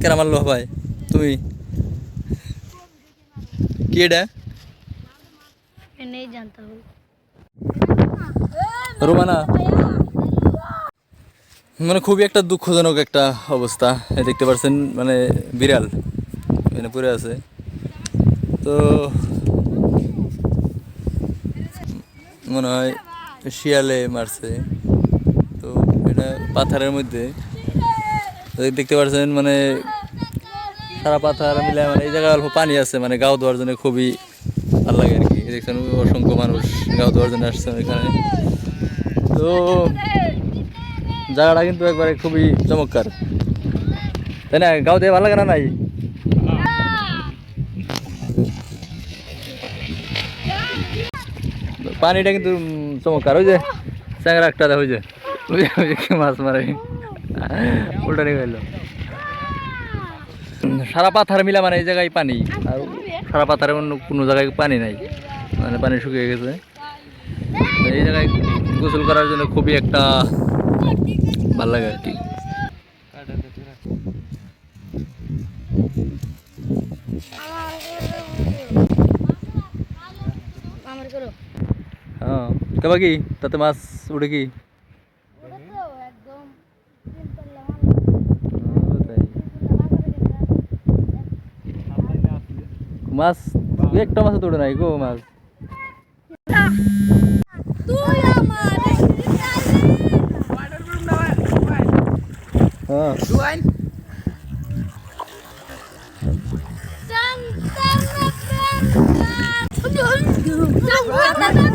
কেরা মারলো ভাই। তুমি? কি এটা? রোমানা? মানে খুবই একটা দুঃখজনক একটা অবস্থা। দেখতে পাচ্ছেন মানে বিড়াল এখানে পড়ে আছে। তো মনে হয় শিয়ালে মারছে। তো এটা পাথারের মধ্যে। দেখতে পাচ্ছেন মানে সারা পাথার মিলে মানে এই জায়গায় অল্প পানি আছে মানে গাও দেওয়ার জন্য খুবই ভালো লাগে আর কি। দেখছেন, অসংখ্য মানুষ গাও দেওয়ার জন্য আসছেন এখানে। তো জায়গাটা কিন্তু একবারে খুবই চমৎকার। তাই না? গাও দিয়ে ভালো লাগে না নাই? পানিটা কিন্তু চমৎকার। ওই যে চ্যাংরা একটা ওই যে ওই যে মাছ মারে। উল্টা নিয়ে গেল সারা পাথার মিলা মানে এই জায়গায় পানি। আর সারা পাথারে অন্য কোনো জায়গায় পানি নাই। মানে পানি শুকিয়ে গেছে। এই জায়গায় গোসল করার জন্য খুবই একটা ভালো লাগে আর কি। হ্যাঁ। কি? তাতে মাছ উঠে কি। মাছ একটা মাছ তো উঠে নাই গো মাছ তুই আমার হ্যাঁ Tang tang tang.